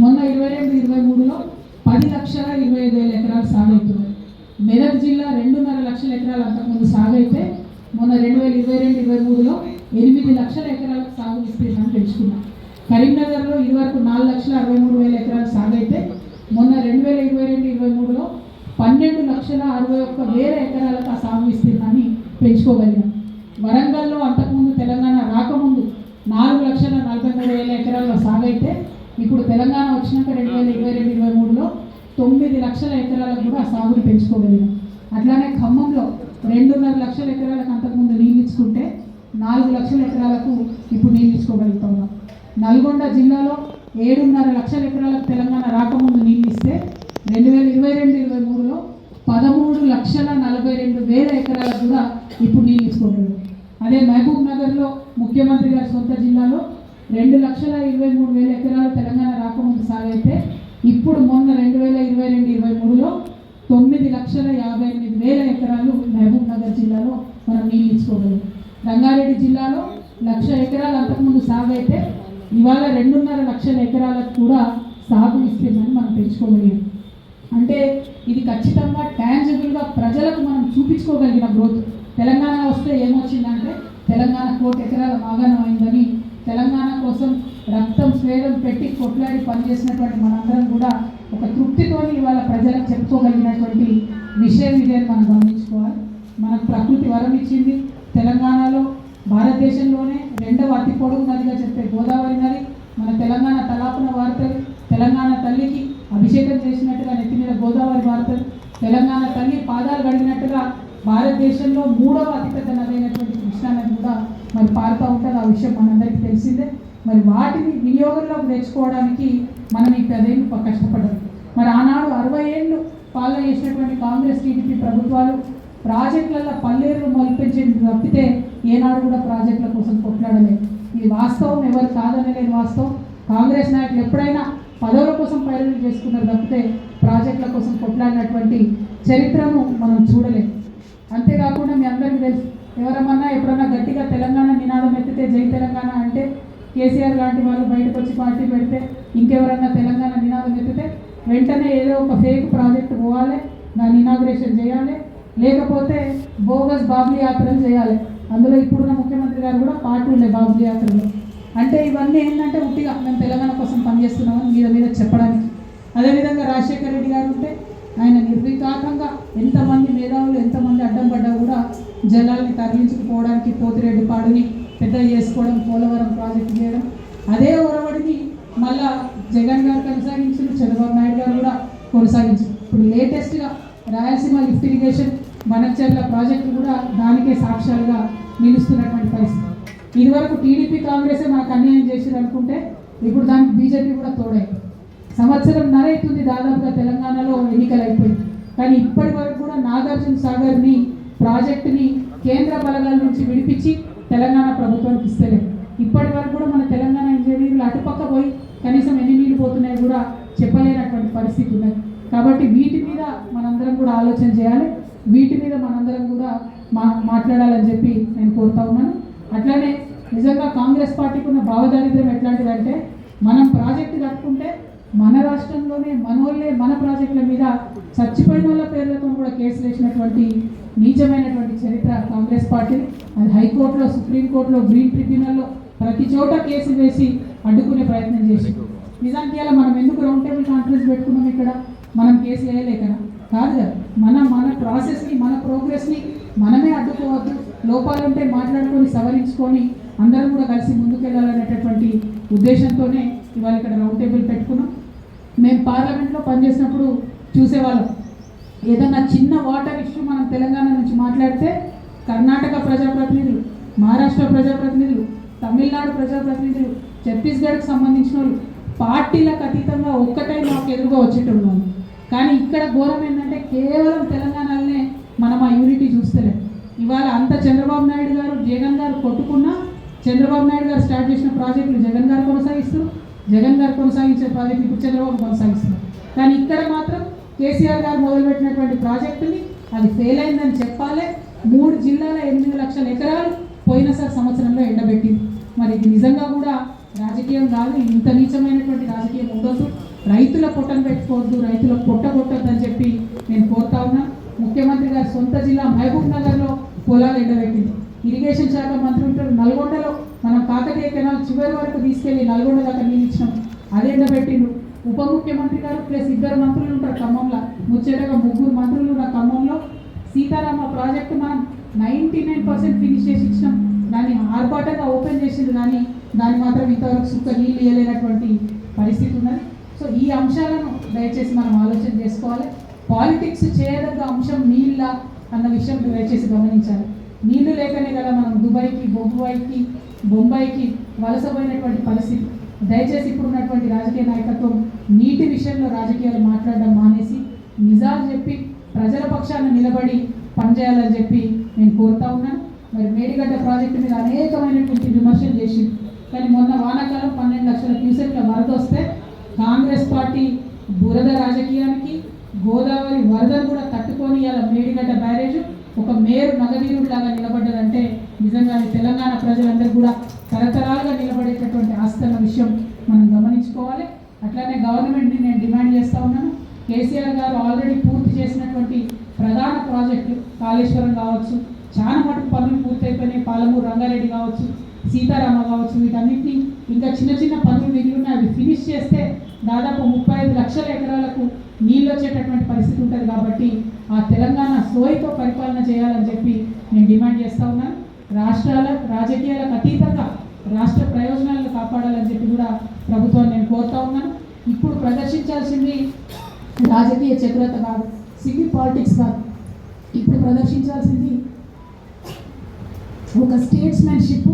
మొన్న ఇరవై రెండు ఇరవై మూడులో పది లక్షల ఇరవై ఐదు వేల ఎకరాలు సాగవుతున్నాయి మెదక్ జిల్లా రెండున్నర లక్షల ఎకరాలు అంతకుముందు సాగైతే మొన్న రెండు వేల ఇరవై రెండు ఇరవై మూడులో ఎనిమిది లక్షల ఎకరాలకు సాగు విస్తీర్ణం పెంచుకున్నాం. కరీంనగర్లో ఇదివరకు నాలుగు లక్షల అరవై మూడు వేల ఎకరాలు సాగైతే మొన్న రెండు వేల ఇరవై రెండు ఇరవై మూడులో పన్నెండు లక్షల అరవై ఒక్క వేల ఎకరాలకు ఆ సాగు విస్తీర్ణాన్ని పెంచుకోగలిగాం. వరంగల్లో అంతకు తెలంగాణ రాకముందు నాలుగు లక్షల నలభై మూడు వేల ఎకరాల్లో సాగైతే ఇప్పుడు తెలంగాణ వచ్చినాక రెండు వేల ఇరవై రెండు ఇరవై మూడులో తొమ్మిది లక్షల ఎకరాలకు కూడా సాగుని పెంచుకోగలిగాం. అట్లానే ఖమ్మంలో రెండున్నర లక్షల ఎకరాలకు అంతకుముందు నీళ్ళు ఇచ్చుకుంటే నాలుగు లక్షల ఎకరాలకు ఇప్పుడు నీళ్ళు ఇచ్చుకోగలుగుతున్నాం నల్గొండ జిల్లాలో ఏడున్నర లక్షల ఎకరాలకు తెలంగాణ రాకముందు నీళ్ళు ఇస్తే రెండు వేల ఇరవై రెండు ఇరవై మూడులో పదమూడు లక్షల నలభై రెండు వేల ఎకరాలకు కూడా ఇప్పుడు నీళ్ళు ఇచ్చుకోగలిగాం. అదే మహబూబ్ నగర్లో ముఖ్యమంత్రి గారి సొంత జిల్లాలో రెండు లక్షల ఇరవై మూడు వేల ఎకరాలు తెలంగాణ రాకముందు సాగైతే ఇప్పుడు మొన్న రెండు వేల ఇరవై రెండు ఇరవై మూడులో తొమ్మిది లక్షల యాభై ఎనిమిది వేల ఎకరాలు మహబూబ్ నగర్ జిల్లాలో మనం నీళ్ళు ఇచ్చుకోగలం. రంగారెడ్డి జిల్లాలో లక్ష ఎకరాలు అంతకుముందు సాగైతే ఇవాళ రెండున్నర లక్షల ఎకరాలకు కూడా సాగు ఇస్తుందని మనం పెంచుకోగలిగాం. అంటే ఇది ఖచ్చితంగా ట్యాంజిబుల్గా ప్రజలకు మనం చూపించుకోగలిగిన గ్రోత్ తెలంగాణ వస్తే ఏమొచ్చిందంటే తెలంగాణ కోటి ఎకరాల మాగాణం అయిందని తెలంగాణ కోసం రక్తం స్వేదం పెట్టి కొట్లాడి పనిచేసినటువంటి మనందరం కూడా ఒక తృప్తితోని ఇవాళ ప్రజలకు చెప్పుకోగలిగినటువంటి విషయం ఇదేని మనం గమనించుకోవాలి. మనకు ప్రకృతి వరం ఇచ్చింది. తెలంగాణలో భారతదేశంలోనే రెండవ అతి పొడుగు నదిగా చెప్పే గోదావరి నది మన తెలంగాణ తలాపున వార్తలు తెలంగాణ తల్లికి అభిషేకం చేసినట్టుగా నెత్తి మీద గోదావరి వార్తలు తెలంగాణ తల్లి పాదాలు గడిగినట్టుగా భారతదేశంలో మూడవ అతిపెద్ద నది అయినటువంటి కృష్ణానది కూడా మరి పారుతూ ఉంటుంది ఆ విషయం మనందరికీ తెలిసిందే. మరి వాటిని వినియోగంలోకి తెచ్చుకోవడానికి మనం ఈ పదేళ్ళు ప- మరి ఆనాడు అరవై ఏళ్ళు పాలన చేసినటువంటి కాంగ్రెస్ టీడీపీ ప్రభుత్వాలు ప్రాజెక్టులలో పల్లేరు మొలిపించేది తప్పితే ఏనాడు కూడా ప్రాజెక్టుల కోసం కొట్లాడలేదు. ఇది వాస్తవం ఎవరు కాదనలేని వాస్తవం. కాంగ్రెస్ నాయకులు ఎప్పుడైనా పదవుల కోసం పైరులు చేసుకున్నారు తప్పితే ప్రాజెక్టుల కోసం కొట్లాడినటువంటి చరిత్రను మనం చూడలేము అంతేకాకుండా మీ అందరికీ తెలుసు ఎవరమన్నా ఎప్పుడన్నా గట్టిగా తెలంగాణ నినాదం ఎత్తితే జై తెలంగాణ అంటే కేసీఆర్ లాంటి వాళ్ళు బయటకు వచ్చి పార్టీ పెడితే ఇంకెవరన్నా తెలంగాణ నినాదం ఎత్తితే వెంటనే ఏదో ఒక ఫేక్ ప్రాజెక్ట్ పోవాలి దాన్ని ఇనాగ్రేషన్ చేయాలి లేకపోతే బోగస్ బాబ్లీ యాత్రలు చేయాలి. అందులో ఇప్పుడున్న ముఖ్యమంత్రి గారు కూడా పార్టీ ఉండే బాబ్లీ యాత్రలో. అంటే ఇవన్నీ ఏంటంటే ఉట్టిగా మేము తెలంగాణ కోసం పనిచేస్తున్నామని మీద మీద చెప్పడానికి. అదేవిధంగా రాజశేఖర రెడ్డి గారు ఉంటే ఆయన నిర్వికారంగా జలాల్ని తరలించుకుపోవడానికి పోతిరెడ్డి పాడుని పెద్ద చేసుకోవడం పోలవరం ప్రాజెక్టు చేయడం. అదే ఒరవడిని మళ్ళా జగన్ గారు కొనసాగించారు చంద్రబాబు నాయుడు గారు కూడా కొనసాగించారు. ఇప్పుడు లేటెస్ట్గా Rayalaseema lift irrigation Vanacharla project కూడా దానికే సాక్ష్యాలుగా నిలుస్తున్నటువంటి పరిస్థితి. ఇదివరకు టీడీపీ కాంగ్రెసే మనకు అన్యాయం చేసారు అనుకుంటే ఇప్పుడు దానికి బీజేపీ కూడా తోడైంది సంవత్సరం నరైతుంది దాదాపుగా తెలంగాణలో ఎన్నికలు అయిపోయింది కానీ ఇప్పటి వరకు కూడా నాగార్జున సాగర్ని ప్రాజెక్టుని కేంద్ర బలగాల నుంచి విడిపించి తెలంగాణ ప్రభుత్వానికి ఇస్తలేదు ఇప్పటి వరకు కూడా మన తెలంగాణ ఇంజనీర్లు అటుపక్క పోయి కనీసం ఎన్ని నీళ్ళు పోతున్నాయి కూడా చెప్పలేనటువంటి పరిస్థితి ఉన్నది. కాబట్టి వీటి మీద మనందరం కూడా ఆలోచన చేయాలి. వీటి మీద మనందరం కూడా మా మాట్లాడాలని చెప్పి నేను కోరుతా ఉన్నాను. అట్లానే నిజంగా కాంగ్రెస్ పార్టీకి ఉన్న భావదారిద్ర్యం ఎట్లాంటిదంటే మనం ప్రాజెక్టు కట్టుకుంటే మన రాష్ట్రంలోనే మనోళ్ళే మన ప్రాజెక్టుల మీద చచ్చిపోయిన వాళ్ళ పేర్లతో కూడా కేసులు వేసినటువంటి నీచమైనటువంటి చరిత్ర కాంగ్రెస్ పార్టీ అది హైకోర్టులో సుప్రీంకోర్టులో గ్రీన్ ట్రిబ్యునల్లో ప్రతి చోట కేసులు వేసి అడ్డుకునే ప్రయత్నం చేసి నిజానికి ఇలా మనం ఎందుకు రౌండ్ టేబుల్ కాన్ఫరెన్స్ పెట్టుకున్నాం ఇక్కడ? మనం కేసులు వేయలేకనా కాదు కదా. మన మన ప్రాసెస్ని మన ప్రోగ్రెస్ని మనమే అడ్డుకోవద్దు. లోపాలు ఉంటే మాట్లాడుకొని సవరించుకొని అందరం కూడా కలిసి ముందుకెళ్ళాలనేటటువంటి ఉద్దేశంతోనే ఇవాళ ఇక్కడ రౌండ్ టేబుల్ పెట్టుకున్నాం. మేము పార్లమెంట్లో పనిచేసినప్పుడు చూసేవాళ్ళం. ఏదన్నా చిన్న వాటర్ ఇష్యూ మనం తెలంగాణ నుంచి మాట్లాడితే కర్ణాటక ప్రజాప్రతినిధులు మహారాష్ట్ర ప్రజాప్రతినిధులు తమిళనాడు ప్రజాప్రతినిధులు ఛత్తీస్గఢ్కి సంబంధించిన వాళ్ళు పార్టీలకు అతీతంగా ఒక్కటే మాకు ఎదురుగా వచ్చేటోళ్ళు కానీ ఇక్కడ ఘోరం ఏంటంటే కేవలం తెలంగాణలోనే మనం ఆ యూనిటీ చూస్తలేం. ఇవాళ అంత చంద్రబాబు నాయుడు గారు జగన్ గారు కొట్టుకున్నా చంద్రబాబు నాయుడు గారు స్టార్ట్ చేసిన ప్రాజెక్టులు జగన్ గారు కొనసాగిస్తూ జగన్ గారు కొనసాగించే ప్రాజెక్ట్ ఇప్పుడు చంద్రబాబు కొనసాగిస్తున్నారు. కానీ ఇక్కడ మాత్రం కేసీఆర్ గారు మొదలుపెట్టినటువంటి ప్రాజెక్టుని అది ఫెయిల్ అయిందని చెప్పాలి. మూడు జిల్లాల ఎనిమిది లక్షల ఎకరాలు పోయినసారి సంవత్సరంలో ఎండబెట్టింది. మరి ఇది నిజంగా కూడా రాజకీయం కాదు ఇంత నీచమైనటువంటి రాజకీయం ఉండొద్దు. రైతుల పొట్టను పెట్టుకోవద్దు రైతుల పొట్ట అని చెప్పి నేను కోరుతా ఉన్నా. ముఖ్యమంత్రి గారి సొంత జిల్లా మహబూబ్ నగర్లో పొలాలు ఎండబెట్టింది. ఇరిగేషన్ శాఖ మంత్రి ఉంటారు నల్గొండలో. మనం కాకతీయ కెనాల్ చివరి వరకు తీసుకెళ్ళి నల్గొండ దాకా నీళ్ళు ఇచ్చినాం అది ఎండబెట్టిండు. ఉప ముఖ్యమంత్రి గారు ప్లస్ ఇద్దరు మంత్రులు ఉంటారు ఖమ్మంలో. ముచ్చటగా ముగ్గురు మంత్రులు ఉన్న ఖమ్మంలో సీతారామ ప్రాజెక్టు మనం నైంటీ నైన్ పర్సెంట్ ఫినిష్ చేసి ఇచ్చినాం. దాన్ని ఆర్భాటంగా ఓపెన్ చేసిండు కానీ దాన్ని మాత్రం ఇంతవరకు సుక్క నీళ్ళు ఇవ్వలేనటువంటి పరిస్థితి ఉన్నది. సో ఈ అంశాలను దయచేసి మనం ఆలోచన చేసుకోవాలి. పాలిటిక్స్ చేయదగ్గ అంశం నీళ్ళ అన్న విషయం దయచేసి గమనించాలి. నీళ్ళు లేకనే కదా మనం దుబాయ్కి బొంబాయికి బొంబాయికి వలసపోయినటువంటి పరిస్థితి. దయచేసి ఇప్పుడున్నటువంటి రాజకీయ నాయకత్వం నీటి విషయంలో రాజకీయాలు మాట్లాడడం మానేసి నిజాలు చెప్పి ప్రజల పక్షాన నిలబడి పనిచేయాలని చెప్పి నేను కోరుతా ఉన్నాను. మరి మేడిగడ్డ ప్రాజెక్టు మీద అనేకమైనటువంటి విమర్శలు చేసి కానీ మొన్న వానాకాలం పన్నెండు లక్షల క్యూసెక్ల వరద వస్తే కాంగ్రెస్ పార్టీ బురద రాజకీయానికి గోదావరి వరదను కూడా తట్టుకొని ఇలా మేడిగడ్డ బ్యారేజ్ ఒక మేరు నగరీయుడిలాగా లాగా నిలబడ్డదంటే నిజంగా తెలంగాణ ప్రజలందరూ కూడా తరతరాలుగా నిలబడేటటువంటి ఆస్తున్న విషయం మనం గమనించుకోవాలి. అట్లానే గవర్నమెంట్ని నేను డిమాండ్ చేస్తా ఉన్నాను. కేసీఆర్ గారు ఆల్రెడీ పూర్తి చేసినటువంటి ప్రధాన ప్రాజెక్టు కాళేశ్వరం కావచ్చు చాలా మటుకు పనులు పూర్తయిపోయినాయి పాలమూరు రంగారెడ్డి కావచ్చు సీతారామ కావచ్చు వీటన్నింటినీ ఇంకా చిన్న చిన్న పనులు మిగిలి అవి ఫినిష్ చేస్తే దాదాపు ముప్పై ఐదు లక్షల ఎకరాలకు నీళ్ళు వచ్చేటటువంటి పరిస్థితి ఉంటుంది కాబట్టి ఆ తెలంగాణ సోయితో పరిపాలన చేయాలని చెప్పి నేను డిమాండ్ చేస్తా ఉన్నాను రాష్ట్రాల రాజకీయాలకు అతీతంగా రాష్ట్ర ప్రయోజనాలను కాపాడాలని చెప్పి కూడా ప్రభుత్వాన్ని నేను కోరుతా ఉన్నాను. ఇప్పుడు ప్రదర్శించాల్సింది రాజకీయ చతురత కాదు సిటీ పాలిటిక్స్ కాదు. ఇప్పుడు ప్రదర్శించాల్సింది ఒక స్టేట్స్మెన్షిప్